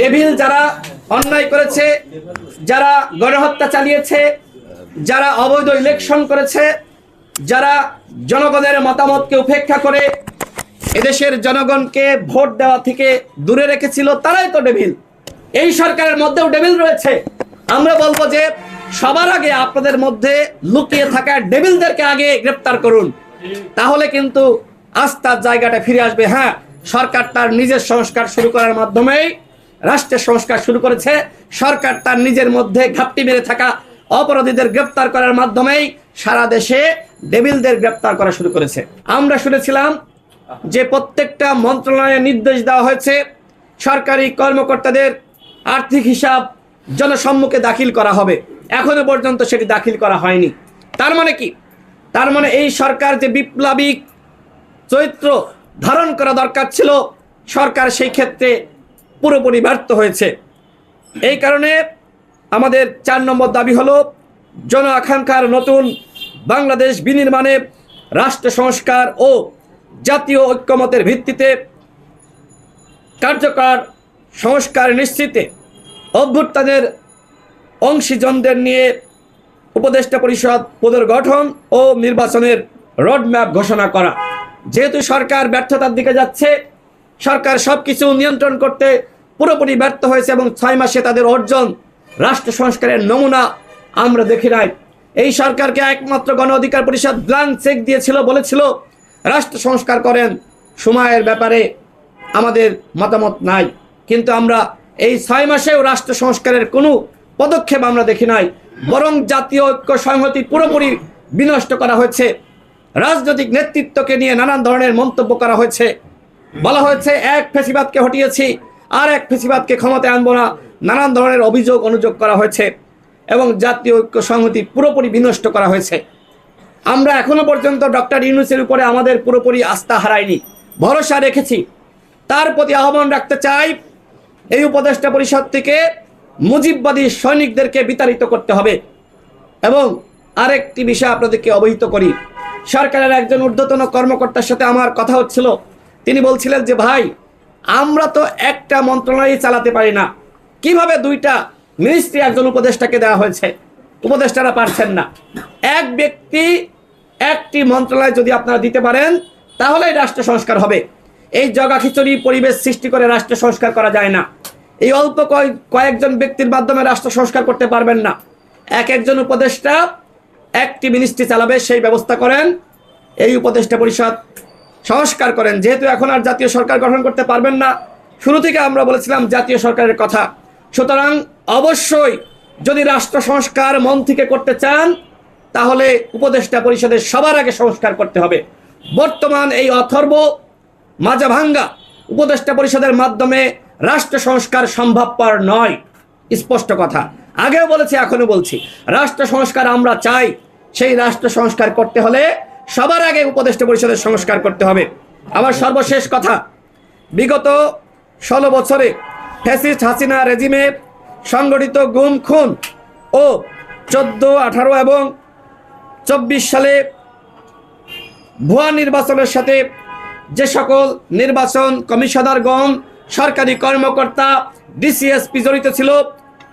Devil যারা অন্যায় করেছে, যারা গণহত্যা চালিয়েছে, যারা অবৈধ ইলেকশন করেছে, যারা জনগণের মতামতকে উপেক্ষা করে এদেশের জনগণকে ভোট দেওয়া থেকে দূরে রেখেছিল তারাই তো ডেভিল। এই সরকারের মধ্যেও ডেভিল রয়েছে। আমরা বলব যে সবার আগে আপনাদের মধ্যে লুকিয়ে থাকা ডেভিলদেরকে আগে গ্রেপ্তার করুন। তাহলে কিন্তু আস্থার জায়গাটা ফিরে আসবে। হ্যাঁ সরকার তার নিজের সংস্কার শুরু করার মাধ্যমেই রাষ্ট্রের সংস্কার শুরু করেছে। সরকার তার নিজের মধ্যে ঘাপটি মেরে থাকা অপরাধীদের গ্রেপ্তার করার মাধ্যমেই সারা দেশে ডেভিলদের গ্রেপ্তার করা শুরু করেছে। আমরা শুনেছিলাম যে প্রত্যেকটা মন্ত্রণালয়ে নির্দেশ দেওয়া হয়েছে, সরকারি কর্মকর্তাদের আর্থিক হিসাব জনসম্মুখে দাখিল করা হবে। এখনও পর্যন্ত সেটি দাখিল করা হয়নি। তার মানে কি? তার মানে এই সরকার যে বিপ্লবিক চরিত্র ধারণ করা দরকার ছিল, সরকার সেই ক্ষেত্রে পুরোপুরি ব্যর্থ হয়েছে। এই কারণে আমাদের চার নম্বর দাবি হলো, জন আকাঙ্ক্ষার নতুন বাংলাদেশ বিনির্মাণে রাষ্ট্র সংস্কার ও জাতীয় ঐক্যমতের ভিত্তিতে কার্যকর সংস্কার নিশ্চিতে অভ্যুত্থানের অংশীজনদের নিয়ে উপদেষ্টা পরিষদ পুনর্গঠন ও নির্বাচনের রোডম্যাপ ঘোষণা করা। যেহেতু সরকার ব্যর্থতার দিকে যাচ্ছে, সরকার সব কিছু নিয়ন্ত্রণ করতে পুরোপুরি ব্যর্থ হয়েছে এবং ছয় মাসে তাদের অর্জন রাষ্ট্র সংস্কারের নমুনা আমরা দেখি নাই। এই সরকারকে একমাত্র গণ অধিকার পরিষদ ব্লাঙ্ক চেক দিয়েছিল, বলেছিল, রাষ্ট্র সংস্কার করেন, সময়ের ব্যাপারে আমাদের মতামত নাই। কিন্তু আমরা এই ছয় মাসেও রাষ্ট্র সংস্কারের কোনো পদক্ষেপ আমরা দেখি নাই। বরং জাতীয় ঐক্য সংহতি পুরোপুরি বিনষ্ট করা হয়েছে। রাজনৈতিক নেতৃত্বকে নিয়ে নানান ধরনের মন্তব্য করা হয়েছে। বলা হয়েছে, এক ফেসিবাদকে হটিয়েছি আর এক ফেসিবাদকে ক্ষমতায় আনব না। নানান ধরনের অভিযোগ, অনুযোগ করা হয়েছে এবং জাতীয় ঐক্য সংহতি পুরোপুরি বিনষ্ট করা হয়েছে। আমরা এখনও পর্যন্ত ডক্টর ইউনুসের উপরে আমাদের পুরোপুরি আস্থা হারাইনি, ভরসা রেখেছি। তার প্রতি আহ্বান রাখতে চাই, এই উপদেষ্টা পরিষদ থেকে মুজিববাদী সৈনিকদেরকে বিতাড়িত করতে হবে এবং আরেকটি বিষয় আপনাদেরকে অবহিত করি। সরকারের একজন ঊর্ধ্বতন কর্মকর্তার সাথে আমার কথা হচ্ছিল। তিনি বলছিলেন যে, ভাই আমরা তো একটা মন্ত্রণালয় চালাতে পারি না। কীভাবে দুইটা মিনিস্ট্রি একজন উপদেষ্টাকে দেওয়া হয়েছে? উপদেষ্টারা পারছেন না। এক ব্যক্তি একটি মন্ত্রণালয় যদি আপনারা দিতে পারেন, তাহলেই রাষ্ট্র সংস্কার হবে। এই জগা খিচুড়ি পরিবেশ সৃষ্টি করে রাষ্ট্র সংস্কার করা যায় না। এই অল্প কয়- কয়েকজন ব্যক্তির মাধ্যমে রাষ্ট্র সংস্কার করতে পারবেন না। এক একজন উপদেষ্টা একটি মিনিস্ট্রি চালাবে, সেই ব্যবস্থা করেন। এই উপদেষ্টা পরিষদ সংস্কার করেন। যেহেতু এখন আর জাতীয় সরকার গঠন করতে পারবেন না, শুরু থেকে আমরা বলেছিলাম জাতীয় সরকারের কথা। সুতরাং অবশ্যই যদি রাষ্ট্র সংস্কার মন থেকে করতে চান, তাহলে উপদেষ্টা পরিষদের সবার আগে সংস্কার করতে হবে। বর্তমান এই অথর্ব মাজাভাঙ্গা উপদেষ্টা পরিষদের মাধ্যমে রাষ্ট্র সংস্কার সম্ভবপর নয়, স্পষ্ট কথা। আগেও বলেছি এখনও বলছি। রাষ্ট্র সংস্কার আমরা চাই। সেই রাষ্ট্র সংস্কার করতে হলে সবার আগে উপদেষ্টা পরিষদের সংস্কার করতে হবে। আমার সর্বশেষ কথা, বিগত ষোলো বছরে ফ্যাসিস্ট হাসিনা রেজিমে সংগঠিত গুম, খুন ও চোদ্দ, আঠারো এবং চব্বিশ সালে ভুয়া নির্বাচনের সাথে যে সকল নির্বাচন কমিশনারগণ, সরকারি কর্মকর্তা, ডিসিএসপি জড়িত ছিল,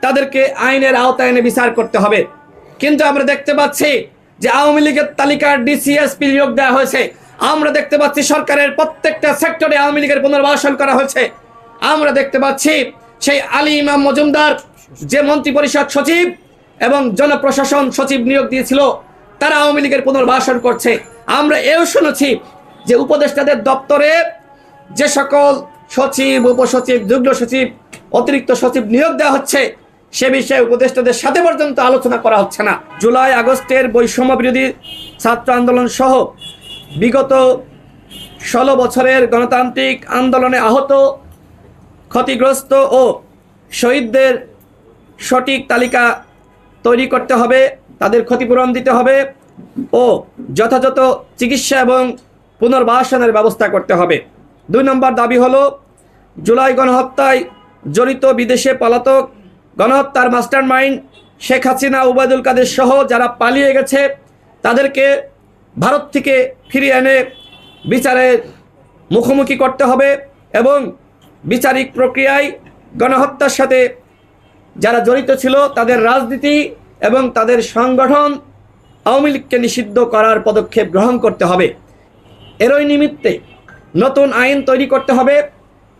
তাদেরকে আইনের আওতায় এনে বিচার করতে হবে। কিন্তু আমরা দেখতে পাচ্ছি যে আওয়ামী লীগের তালিকার ডিসিএসপি নিয়োগ দেওয়া হয়েছে। আমরা দেখতে পাচ্ছি সরকারের প্রত্যেকটা সেক্টরে আওয়ামী লীগের পুনর্বাসন করা হয়েছে। আমরা দেখতে পাচ্ছি সেই আলী ইমাম মজুমদার, যে মন্ত্রী পরিষদ সচিব এবং জনপ্রশাসন সচিব নিয়োগ দিয়েছিল, তারা আওয়ামী লীগের পুনর্বাসন করছে। আমরা এও শুনেছি যে উপদেষ্টাদের দপ্তরে যে সকল সচিব, উপসচিব, যুগ্ম সচিব, অতিরিক্ত সচিব নিয়োগ দেওয়া হচ্ছে সে বিষয়ে উপদেষ্টাদের সাথে পর্যন্ত আলোচনা করা হচ্ছে না। জুলাই আগস্টের বৈষম্য বিরোধী ছাত্র আন্দোলন সহ বিগত ষোলো বছরের গণতান্ত্রিক আন্দোলনে আহত, ক্ষতিগ্রস্ত ও শহীদদের সঠিক তালিকা তৈরি করতে হবে, তাদের ক্ষতিপূরণ দিতে হবে ও যথাযথ চিকিৎসা এবং পুনর্বাসনের ব্যবস্থা করতে হবে। দুই নম্বর দাবি হলো, জুলাই গণহত্যায় জড়িত বিদেশে পলাতক গণহত্যার মাস্টার মাইন্ড শেখ হাসিনা, উবায়দুল কাদের সহ যারা পালিয়ে গেছে, তাদেরকে ভারত থেকে ফিরিয়ে এনে বিচারের মুখোমুখি করতে হবে এবং বিচারিক প্রক্রিয়ায় গণহত্যার সাথে যারা জড়িত ছিল, তাদের রাজনীতি এবং তাদের সংগঠন আওয়ামী লীগকে নিষিদ্ধ করার পদক্ষেপ গ্রহণ করতে হবে। এরই নিমিত্তে নতুন আইন তৈরি করতে হবে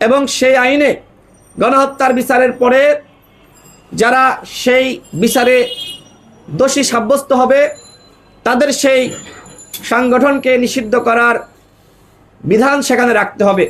এবং সেই আইনে গণহত্যার বিচারের পরে যারা সেই বিচারে দোষী সাব্যস্ত হবে, তাদের সেই সংগঠনকে নিষিদ্ধ করার বিধান সেখানে রাখতে হবে।